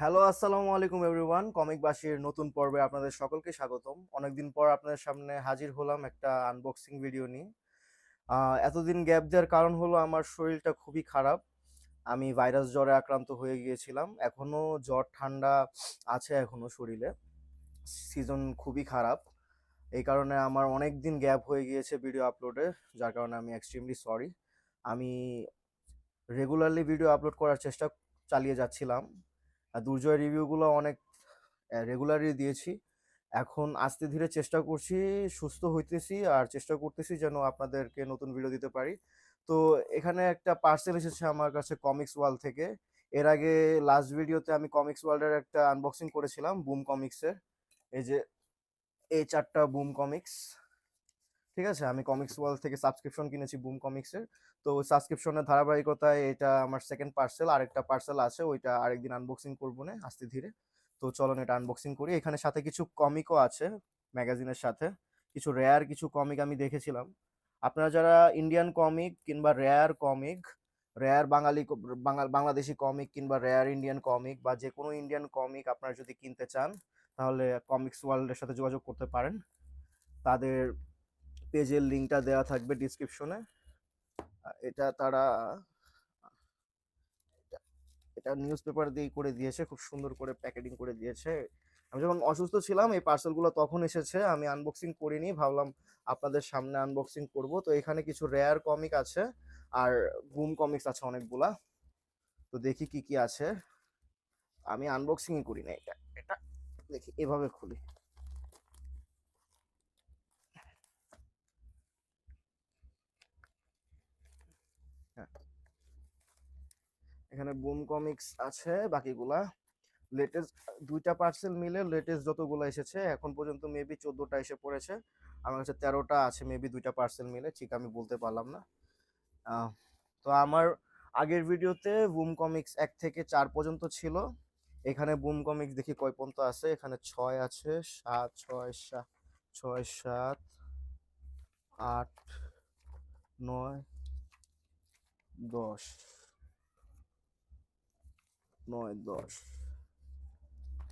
Hello, আসসালামু আলাইকুম everyone. Comic বাসীর নতুন পর্বে আপনাদের সকলকে স্বাগতম। অনেকদিন পর আপনাদের সামনে হাজির হলাম একটা আনবক্সিং ভিডিও নিয়ে। এতদিন গ্যাপ দেওয়ার কারণ হলো আমার শরীরটা খুবই খারাপ। আমি ভাইরাস জ্বরে আক্রান্ত হয়ে গিয়েছিলাম। এখনও জ্বর ঠান্ডা আছে এখনও শরীরে। সিজন খুবই খারাপ। এই কারণে আমার অনেক দিন গ্যাপ হয়ে গিয়েছে ভিডিও আপলোডে যার কারণে আমি এক্সট্রিমলি সরি আমি রেগুলারলি ভিডিও আপলোড করার চেষ্টা চালিয়ে যাচ্ছিলাম। আর দুর্জয় রিভিউগুলো অনেক রেগুলারই দিয়েছি। এখন আস্তে ধীরে চেষ্টা করছি, সুস্থ হইতেছি আর চেষ্টা করতেছি যেন আপনাদেরকে নতুন ভিডিও দিতে পারি। তো এখানে একটা পার্সেল এসেছে আমার কাছে কমিক্স ওয়ার্ল্ড থেকে। এর আগে লাস্ট ভিডিওতে আমি কমিক্স ওয়ার্ল্ডের একটা আনবক্সিং করেছিলাম বুম কমিক্সের এই যে, এই চারটা বুম কমিক্স ঠিক আছে? আমি কমিক্স ওয়ার্ল্ড থেকে সাবস্ক্রিপশন কিনেছি বুম কমিক্সের তো সাবস্ক্রিপশনের ধারাবাহিকতায় এটা আমার সেকেন্ড পার্সেল আরেকটা পার্সেল আছে, ওইটা আরেকদিন আনবক্সিং করব না, আস্তে ধীরে। তো চলুন এটা আনবক্সিং করি। এখানে সাথে কিছু কমিকও আছে ম্যাগাজিনের সাথে। কিছু রেয়ার কিছু কমিক আমি দেখেছিলাম। আপনারা যারা ইন্ডিয়ান কমিক কিংবা রেয়ার কমিক রেয়ার বাঙাল বাংলাদেশি কমিক কিংবা রেয়ার ইন্ডিয়ান কমিক বা যে কোনো ইন্ডিয়ান কমিক আপনারা যদি কিনতে চান, তাহলে কমিক্স ওয়ার্ল্ডের সাথে যোগাযোগ করতে পারেন। তাদের পেজের লিঙ্কটা দেওয়া থাকবে ডিসক্রিপশনে এটা তারা, এটা- নিউজ পেপার দিয়ে করে দিয়েছে, খুব সুন্দর করে প্যাকেটিং করে দিয়েছে। আমি যখন অসুস্থ ছিলাম, এই পার্সেলগুলো তখন এসেছে, আমি আনবক্সিং করিনি, ভাবলাম আপনাদের সামনে আনবক্সিং করব। তো এখানে কিছু রেয়ার কমিক আছে, আর বুম কমিক্স আছে অনেকগুলা। তো দেখি কি কি আছে। আমি আনবক্সিংই করি না এটা এটা দেখি, এভাবে খুলি। হ্যাঁ। এখানে বুম কমিক্স আছে বাকিগুলা। লেটেস্ট দুইটা পার্সেল মিলে লেটেস্ট যতগুলো এসেছে, এখন পর্যন্ত মেবি চোদ্দোটা এসে পড়েছে। আমার কাছে তেরোটা আছে মেবি দুইটা পার্সেল মিলে, ঠিক আমি বলতে পারলাম না। তো আমার আগের ভিডিওতে বুম কমিক্স এক থেকে চার পর্যন্ত ছিল। এখানে বুম কমিক্স দেখি কয় পর্যন্ত আছে? এখানে ছয় আছে, সাত, ছয় সাত ছয়, সাত, আট, নয় দশ। নয়, দশ।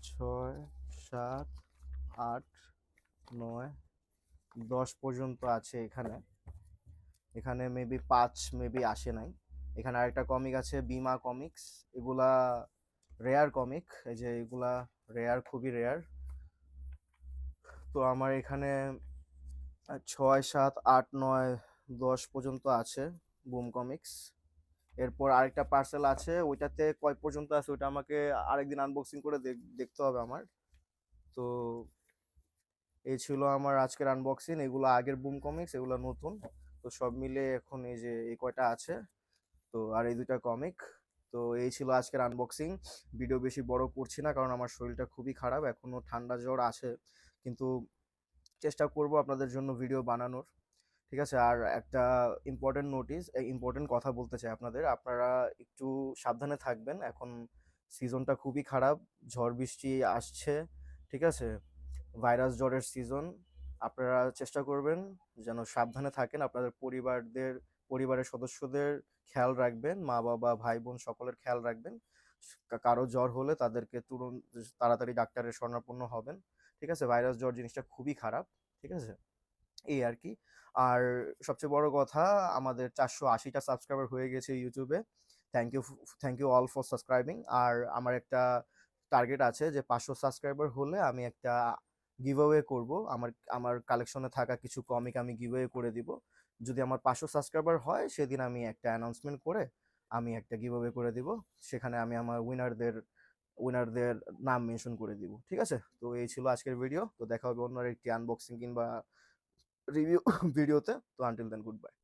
ছয়, সাত, আট, নয়, দশ পর্যন্ত আছে এখানে। এখানে মেবি পাঁচ মেবি আসে নাই। এখানে আরেকটা কমিক আছে বিমা কমিক্স এগুলা রেয়ার কমিক এই যে এগুলা রেয়ার খুবই রেয়ার তো আমার এখানে ছয়, সাত, আট, নয়, দশ পর্যন্ত আছে বুম কমিক্স এরপর আরেকটা পার্সেল আছে, ওইটাতে কয় পর্যন্ত আছে ওইটা আমাকে আরেকদিন আনবক্সিং করে দেখ- দেখতে হবে আমার। তো এই ছিল আমার আজকের আনবক্সিং এগুলো আগের বুম কমিক্স এগুলো নতুন। তো সব মিলে এখন এই যে এই কয়টা আছে, তো আর এই দুইটা কমিক তো এই ছিল আজকের আনবক্সিং ভিডিও বেশি বড় করছি না, কারণ আমার শরীরটা খুবই খারাপ এখনও ঠান্ডা জ্বর আছে। কিন্তু চেষ্টা করব আপনাদের জন্য ভিডিও বানানোর। ঠিক আছে? আর একটা ইম্পর্টেন্ট নোটিস ইম্পর্টেন্ট কথা বলতে চাই আপনাদের। আপনারা একটু সাবধানে থাকবেন। এখন সিজনটা খুবই খারাপ। ঝড় বৃষ্টি আসছে, ঠিক আছে? ভাইরাস জ্বরের সিজন আপনারা চেষ্টা করবেন যেন সাবধানে থাকেন। আপনাদের পরিবারদের, পরিবারের সদস্যদের খেয়াল রাখবেন। মা বাবা, ভাই বোন সকলের খেয়াল রাখবেন। কারও জ্বর হলে তাদেরকে তুরন্ত তাড়াতাড়ি ডাক্তারের শরণাপন্ন হবেন। ঠিক আছে? ভাইরাস জ্বর জিনিসটা খুবই খারাপ। ঠিক আছে? এই আর কি আর সবচেয়ে বড় কথা, আমাদের চারশো আশিটা সাবস্ক্রাইবার হয়ে গেছে ইউটিউবে thank you thank you all for subscribing আর আমার একটা টার্গেট আছে যে পাঁচশো সাবস্ক্রাইবার হলে আমি একটা গিভ অ্যাওয়ে করব। আমার আমার কালেকশনে থাকা কিছু কমিক আমি গিভ অ্যাওয়ে করে দিব। যদি আমার পাঁচশো সাবস্ক্রাইবার হয়, সেদিন আমি একটা অ্যানাউন্সমেন্ট করে আমি একটা গিভ অ্যাওয়ে করে দিব। সেখানে আমি আমার উইনারদের উইনারদের নাম মেনশন করে দিব। ঠিক আছে? তো এই ছিল আজকের ভিডিও তো দেখা হবে অন্য একটি আনবক্সিং কিংবা রিভিউ ভিডিওতে তো আনটিল দেন গুড বাই